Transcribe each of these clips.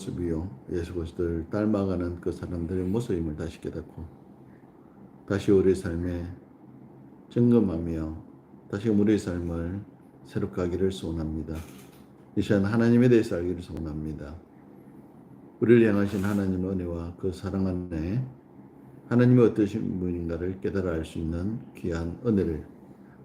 모습이요. 예수 그리스도를 닮아가는 그 사람들의 모습임을 다시 깨닫고 다시 우리의 삶에 점검하며 다시금 우리의 삶을 새롭게 하기를 소원합니다. 이 시간 하나님에 대해서 알기를 소원합니다. 우리를 향하신 하나님의 은혜와 그 사랑 안에 하나님이 어떠신 분인가를 깨달아 알 수 있는 귀한 은혜를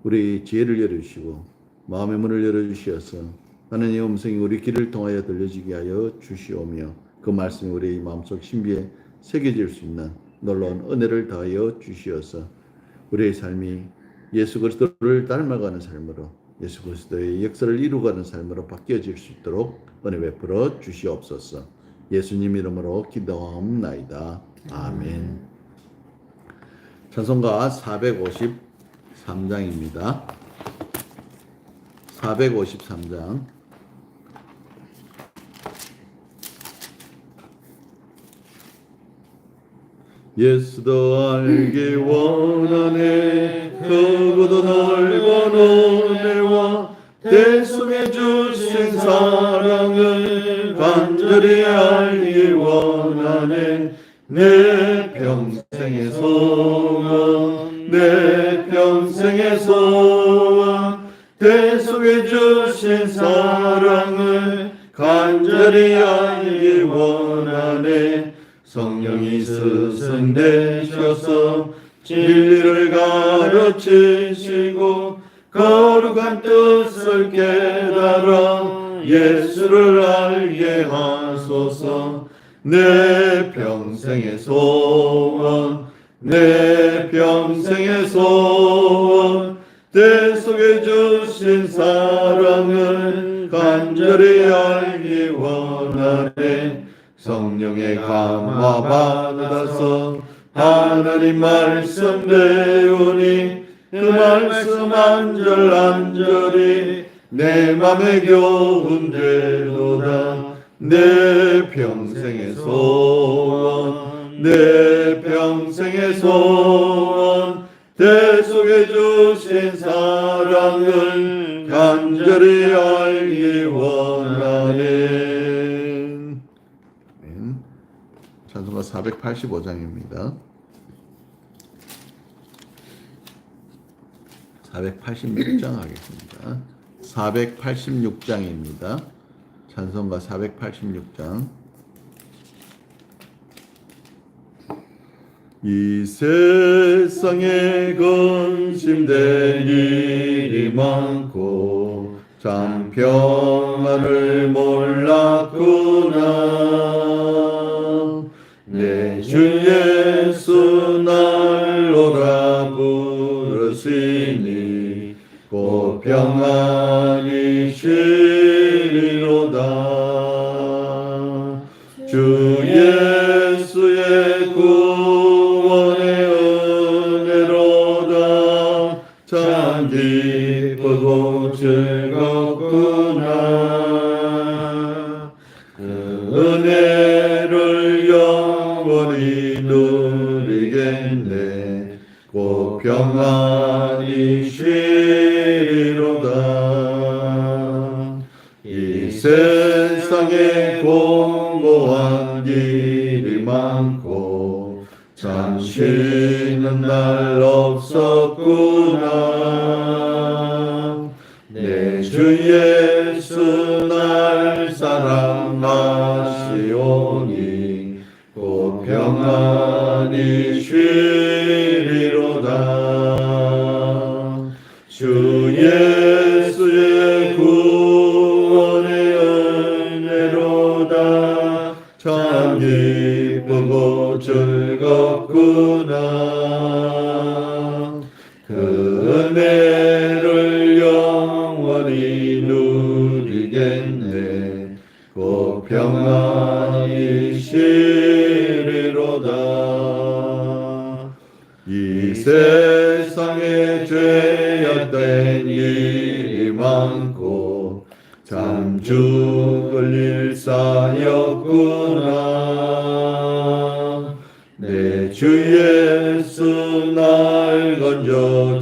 우리 지혜를 열어주시고 마음의 문을 열어주시어서 하나님의 음성이 우리 귀를 통하여 들려지게 하여 주시오며 그 말씀이 우리 마음속 신비에 새겨질 수 있는 놀라운 은혜를 더하여 주시어서 우리의 삶이 예수 그리스도를 닮아가는 삶으로 예수 그리스도의 역사를 이루가는 삶으로 바뀌어질 수 있도록 은혜 베풀어 주시옵소서. 예수님 이름으로 기도하옵나이다. 아멘. 찬송가 453장입니다. 453장. 예수도 알기 원하네. 크고도 넓은 은혜와 대속해 주신 사랑을 간절히 알기 원하네. 내 평생의 소원 내 평생의 소원 대속해 주신 사랑을 간절히 알기 원하네 성령이 스승 되셔서 진리를 가르치시고 거룩한 뜻을 깨달아 예수를 알게 하소서. 내 평생의 소원 내 평생의 소원. 대속해 주신 사랑을 간절히 알기 원하네 성령의 감화 받아서 하나님 말씀 배우니 그 말씀 한절 한절이 내 맘에 교훈되도다. 내 평생의 소원 내 평생의 소원. 대속해 주신 사랑을 간절히 알기 원하네 찬송가 485장입니다. 486장 하겠습니다. 486장입니다. 찬송가 486장. 이 세상에 근심될 일이 많고 참 평안을 몰랐구나 내주 예수 날 오라 부르시니 곧 평안이 쉬 쉬리로다. 이 세상에 공고한 길이 많고 참쉬 참 기쁘고 즐겁구나. 그 은혜를 영원히 누리겠네. 곧 평안히 쉬리로다. 이세 건져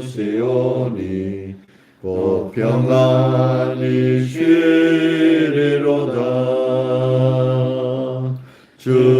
주시오니 곧 평안이 시리로다. 주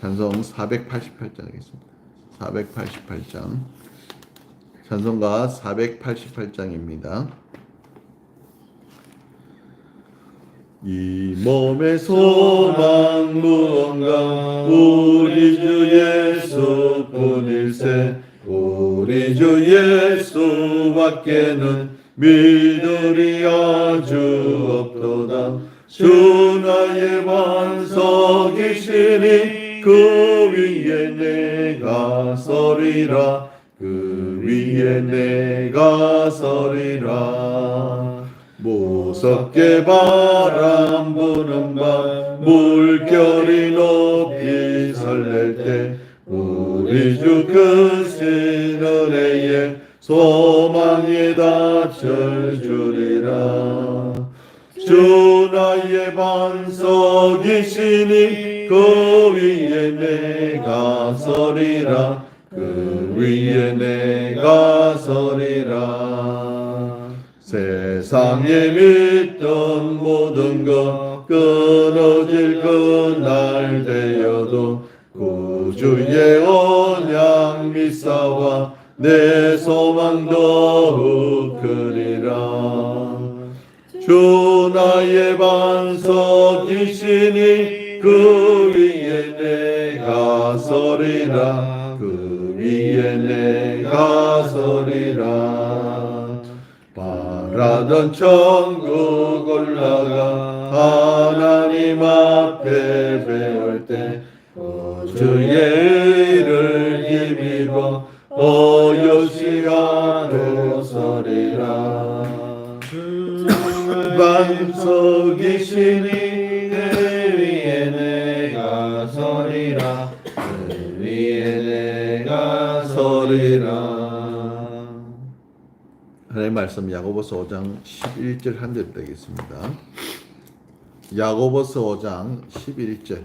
찬송 488장 하겠습니다. 488장. 찬송가 488장입니다. 이 몸의 소망 무언가 우리 주 예수뿐일세 우리 주 예수밖에는 믿으리 아주 없도다 주 나의 반석이시니 그 위에 내가 서리라. 그 위에 내가 서리라. 무섭게 바람 부는 밤 물결이 높이 설렐 때 우리 주 크신 은혜에 소망이 닫힐 줄이라. 주 나의 반석이시니 그 위에 내가 서리라. 그 위에 내가 서리라. 세상에 믿던 모든 것 끊어질 그날 되어도 구주의 언약 미사와 내 소망 더욱 크리라. 주 나의 반석이시니 그 서리라 그 위에 내가 서리라. 바라던 천국 올라가 하나님 앞에 배울 때 주의 의를 힘입어 말씀 야고보서 5장 11절 한 절 되겠습니다. 야고보서 5장 11절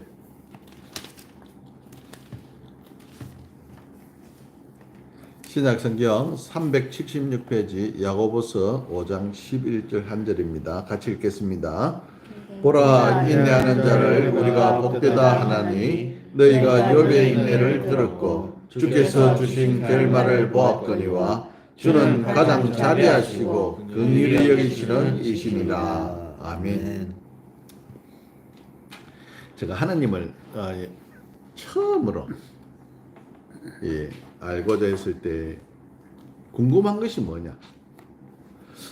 신약성경 376페이지 야고보서 5장 11절 한 절입니다. 같이 읽겠습니다. 보라 인내하는 자를 우리가 복되다 하나니 너희가 욥의 인내를 들었고 주께서 주신 결말을 보았거니와 주는 가장 자비하시고 긍휼히 여기시는 이심이라. 아멘. 제가 하나님을 어, 예, 처음으로 예, 알고자 했을 때 궁금한 것이 뭐냐?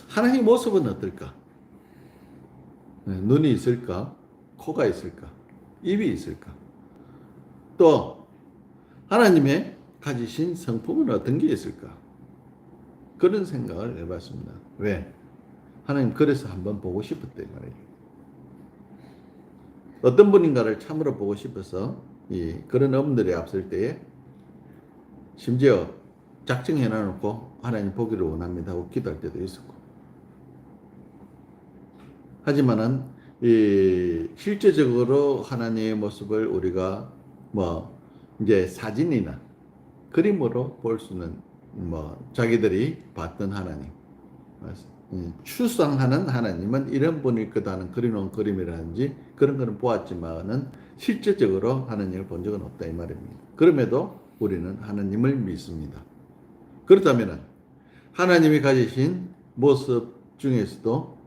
하나님 모습은 어떨까? 네, 눈이 있을까? 코가 있을까? 입이 있을까? 또 하나님의 가지신 성품은 어떤 게 있을까? 그런 생각을 해봤습니다. 왜? 하나님 그래서 한번 보고 싶었대 말이에요. 어떤 분인가를 참으로 보고 싶어서 이 그런 엄들이 앞설 때에 심지어 작정해 놔놓고 하나님 보기를 원합니다 하고 기도할 때도 있었고 하지만은 이 실제적으로 하나님의 모습을 우리가 뭐 이제 사진이나 그림으로 볼 수는 뭐 자기들이 봤던 하나님 음, 추상하는 하나님은 이런 분일 거다 하는 그려놓은 그림이라든지 그런 거는 보았지만은 실제적으로 하나님을 본 적은 없다 이 말입니다. 그럼에도 우리는 하나님을 믿습니다. 그렇다면 하나님이 가지신 모습 중에서도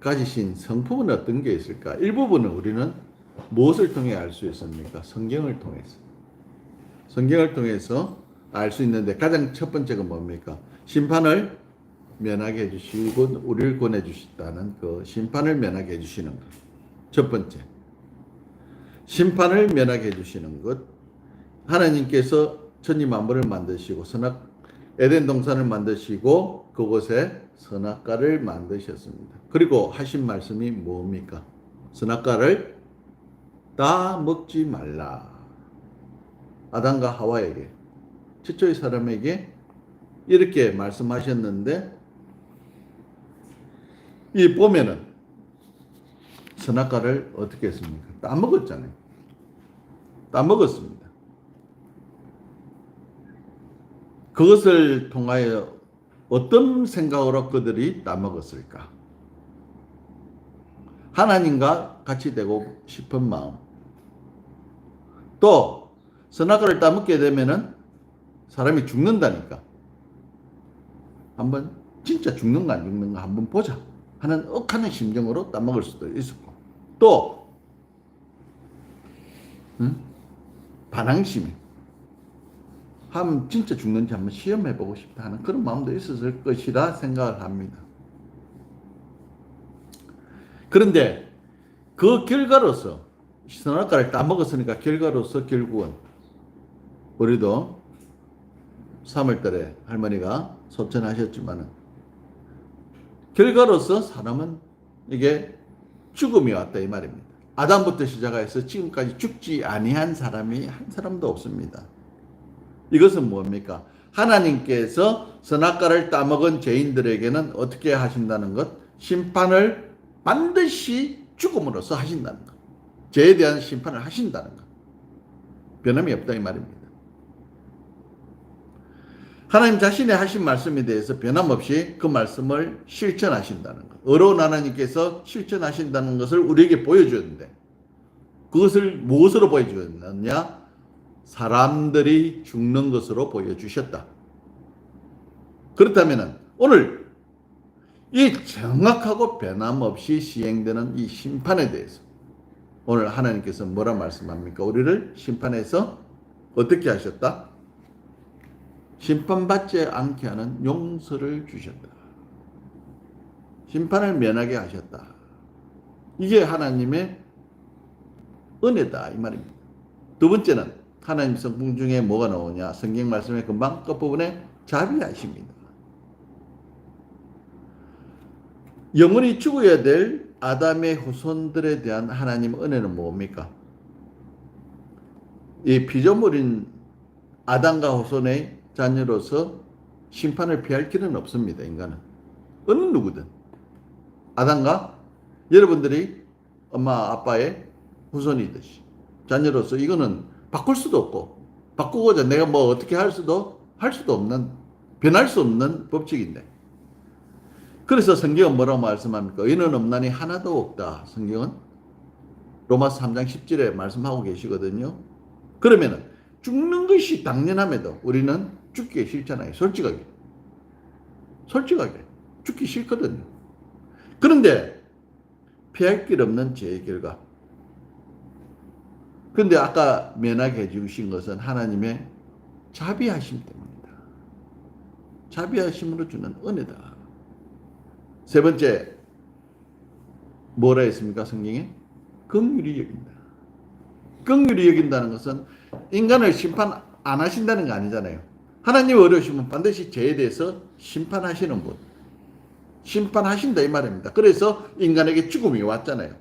가지신 성품은 어떤 게 있을까? 일부분은 우리는 무엇을 통해 알 수 있습니까? 성경을 통해서. 성경을 통해서 알 수 있는데 가장 첫 번째가 뭡니까? 심판을 면하게 해주시고 우리를 권해 주셨다는 그 심판을 면하게 해주시는 것. 첫 번째. 심판을 면하게 해주시는 것. 하나님께서 천지 만물을 만드시고 선악 에덴 동산을 만드시고 그곳에 선악과를 만드셨습니다. 그리고 하신 말씀이 뭡니까? 선악과를 다 먹지 말라. 아담과 하와에게 최초의 사람에게 이렇게 말씀하셨는데 이 보면은 선악과를 어떻게 했습니까? 따먹었잖아요. 따먹었습니다. 그것을 통하여 어떤 생각으로 그들이 따먹었을까? 하나님과 같이 되고 싶은 마음. 또 선악과를 따먹게 되면은 사람이 죽는다니까. 한번 진짜 죽는가 안 죽는가 한번 보자 하는 억하는 심정으로 따먹을 수도 있었고 또 응? 반항심이 하면 진짜 죽는지 한번 시험해 보고 싶다 하는 그런 마음도 있었을 것이라 생각을 합니다. 그런데 그 결과로서 선악과를 따먹었으니까 결과로서 결국은 우리도 3월달에 할머니가 소천하셨지만은 결과로서 사람은 이게 죽음이 왔다 이 말입니다. 아담부터 시작해서 지금까지 죽지 아니한 사람이 한 사람도 없습니다. 이것은 뭡니까? 하나님께서 선악과를 따먹은 죄인들에게는 어떻게 하신다는 것? 심판을 반드시 죽음으로써 하신다는 것. 죄에 대한 심판을 하신다는 것. 변함이 없다 이 말입니다. 하나님 자신의 하신 말씀에 대해서 변함없이 그 말씀을 실천하신다는 것. 어려운 하나님께서 실천하신다는 것을 우리에게 보여주었는데 그것을 무엇으로 보여주었느냐? 사람들이 죽는 것으로 보여주셨다. 그렇다면 오늘 이 정확하고 변함없이 시행되는 이 심판에 대해서 오늘 하나님께서 뭐라 말씀합니까? 우리를 심판해서 어떻게 하셨다? 심판받지 않게 하는 용서를 주셨다. 심판을 면하게 하셨다. 이게 하나님의 은혜다 이 말입니다. 두 번째는 하나님 성품 중에 뭐가 나오냐? 성경 말씀의 금방 끝부분에 자비하십니다. 영원히 죽어야 될 아담의 후손들에 대한 하나님 은혜는 뭡니까? 이 피조물인 아담과 후손의 자녀로서 심판을 피할 길은 없습니다. 인간은 어느 누구든 아담과 여러분들이 엄마 아빠의 후손이듯이 자녀로서 이거는 바꿀 수도 없고 바꾸고자 내가 뭐 어떻게 할 수도 할 수도 없는 변할 수 없는 법칙인데 그래서 성경은 뭐라고 말씀합니까? 의는 없나니 하나도 없다. 성경은 로마서 3장 10절에 말씀하고 계시거든요. 그러면은 죽는 것이 당연함에도 우리는 죽기 싫잖아요. 솔직하게. 솔직하게. 죽기 싫거든요. 그런데 피할 길 없는 죄의 결과. 그런데 아까 면하게 해주신 것은 하나님의 자비하심 때문이다. 자비하심으로 주는 은혜다. 세 번째, 뭐라 했습니까? 성경에? 긍휼히 여긴다. 긍휼히 여긴다는 것은 인간을 심판 안 하신다는 거 아니잖아요. 하나님 어려우시면 반드시 죄에 대해서 심판하시는 분. 심판하신다 이 말입니다. 그래서 인간에게 죽음이 왔잖아요.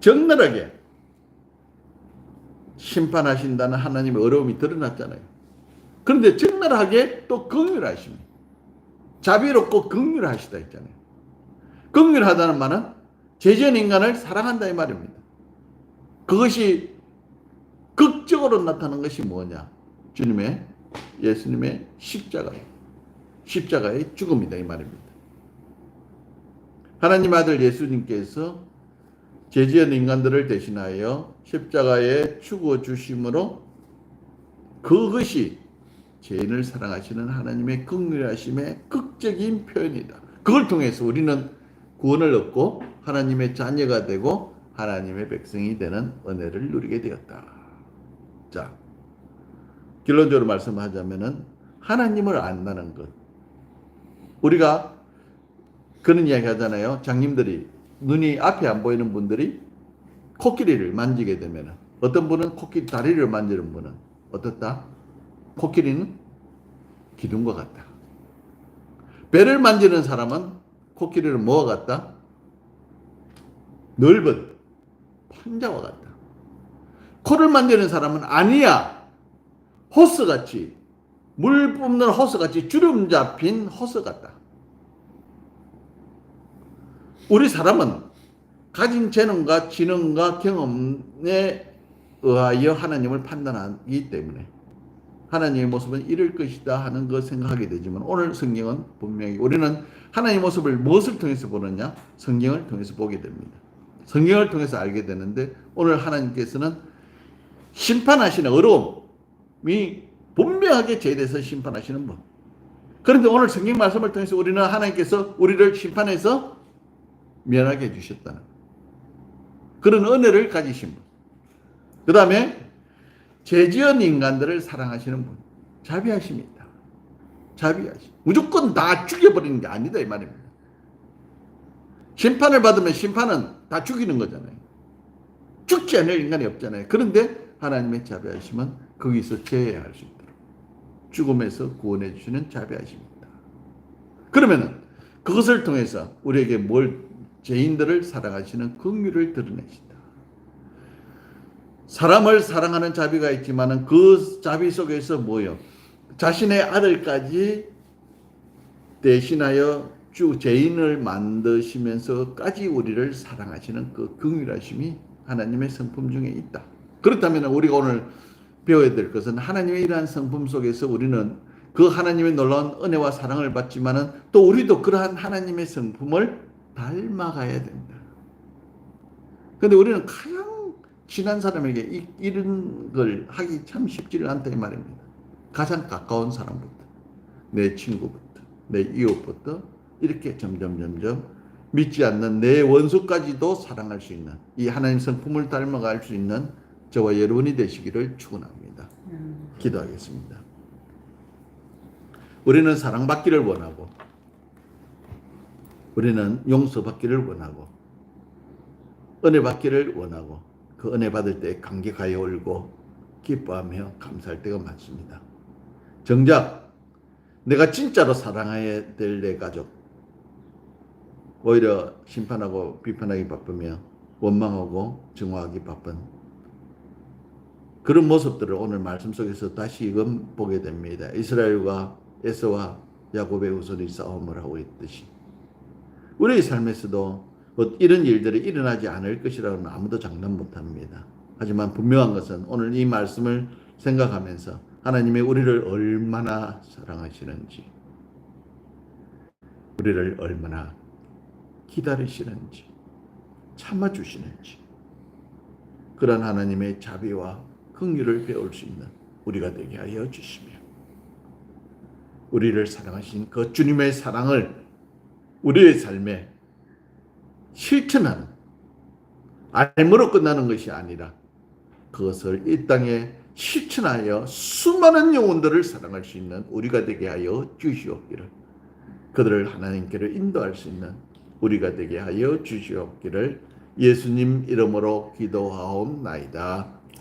적나라하게 심판하신다는 하나님의 어려움이 드러났잖아요. 그런데 적나라하게 또 긍휼하십니다. 자비롭고 긍휼하시다 했잖아요. 긍휼하다는 말은 죄지은 인간을 사랑한다 이 말입니다. 그것이 극적으로 나타난 것이 뭐냐? 주님의 예수님의 십자가예요. 십자가의 죽음이다 이 말입니다. 하나님 아들 예수님께서 죄지은 인간들을 대신하여 십자가에 죽어 주심으로 그것이 죄인을 사랑하시는 하나님의 극률하심의 극적인 표현이다. 그걸 통해서 우리는 구원을 얻고 하나님의 자녀가 되고 하나님의 백성이 되는 은혜를 누리게 되었다. 자, 결론적으로 말씀하자면은 하나님을 안다는 것. 우리가 그런 이야기 하잖아요. 장님들이 눈이 앞에 안 보이는 분들이 코끼리를 만지게 되면 어떤 분은 코끼리 다리를 만지는 분은 어떻다? 코끼리는 기둥과 같다. 배를 만지는 사람은 코끼리를 뭐와 같다? 넓은 판자와 같다. 코를 만드는 사람은 아니야. 호스같이 물 뿜는 호스같이 주름 잡힌 호스 같다. 우리 사람은 가진 재능과 지능과 경험에 의하여 하나님을 판단하기 때문에 하나님의 모습은 이럴 것이다 하는 거 생각하게 되지만 오늘 성경은 분명히 우리는 하나님의 모습을 무엇을 통해서 보느냐? 성경을 통해서 보게 됩니다. 성경을 통해서 알게 되는데 오늘 하나님께서는 심판하시는 어려움이 분명하게 제대해서 심판하시는 분. 그런데 오늘 성경 말씀을 통해서 우리는 하나님께서 우리를 심판해서 면하게 해주셨다는 그런 은혜를 가지신 분. 그 다음에 죄지은 인간들을 사랑하시는 분. 자비하십니다. 자비하시. 무조건 다 죽여버리는 게 아니다 이 말입니다. 심판을 받으면 심판은 다 죽이는 거잖아요. 죽지 않을 인간이 없잖아요. 그런데 하나님의 자비하심은 거기서 제외할 수 있도록 죽음에서 구원해 주시는 자비하십니다. 그러면은 그것을 통해서 우리에게 뭘 죄인들을 사랑하시는 긍휼을 드러내신다. 사람을 사랑하는 자비가 있지만은 그 자비 속에서 뭐요? 자신의 아들까지 대신하여 주 죄인을 만드시면서까지 우리를 사랑하시는 그 긍휼하심이 하나님의 성품 중에 있다. 그렇다면 우리가 오늘 배워야 될 것은 하나님의 이러한 성품 속에서 우리는 그 하나님의 놀라운 은혜와 사랑을 받지만은 또 우리도 그러한 하나님의 성품을 닮아가야 된다. 근데 우리는 가장 친한 사람에게 이, 이런 걸 하기 참 쉽지를 않다 이 말입니다. 가장 가까운 사람부터, 내 친구부터, 내 이웃부터 이렇게 점점 점점 믿지 않는 내 원수까지도 사랑할 수 있는 이 하나님 성품을 닮아갈 수 있는 저와 여러분이 되시기를 축원합니다. 기도하겠습니다. 우리는 사랑받기를 원하고 우리는 용서받기를 원하고 은혜 받기를 원하고 그 은혜 받을 때 감격하여 울고 기뻐하며 감사할 때가 많습니다. 정작 내가 진짜로 사랑해야 될 내 가족 오히려 심판하고 비판하기 바쁘며 원망하고 증오하기 바쁜 그런 모습들을 오늘 말씀 속에서 다시금 보게 됩니다. 이스라엘과 에서와 야곱의 후손이 싸움을 하고 있듯이 우리의 삶에서도 뭐 이런 일들이 일어나지 않을 것이라고는 아무도 장담 못합니다. 하지만 분명한 것은 오늘 이 말씀을 생각하면서 하나님이 우리를 얼마나 사랑하시는지, 우리를 얼마나 기다리시는지, 참아주시는지, 그런 하나님의 자비와 긍휼을 배울 수 있는 우리가 되게 하여 주시며, 우리를 사랑하신 그 주님의 사랑을 우리의 삶에 실천하는 알므로 끝나는 것이 아니라 그것을 이 땅에 실천하여 수많은 영혼들을 사랑할 수 있는 우리가 되게 하여 주시옵기를 그들을 하나님께로 인도할 수 있는 우리가 되게 하여 주시옵기를 예수님 이름으로 기도하옵나이다.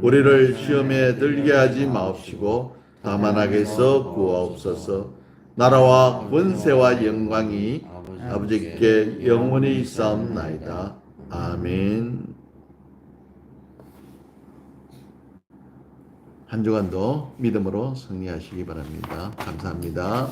우리를 시험에 들게 하지 마옵시고 다만 악에서 구하옵소서 나라와 권세와 영광이 아버지께 영원히 있사옵나이다. 아멘. 한 주간도 믿음으로 승리하시기 바랍니다. 감사합니다.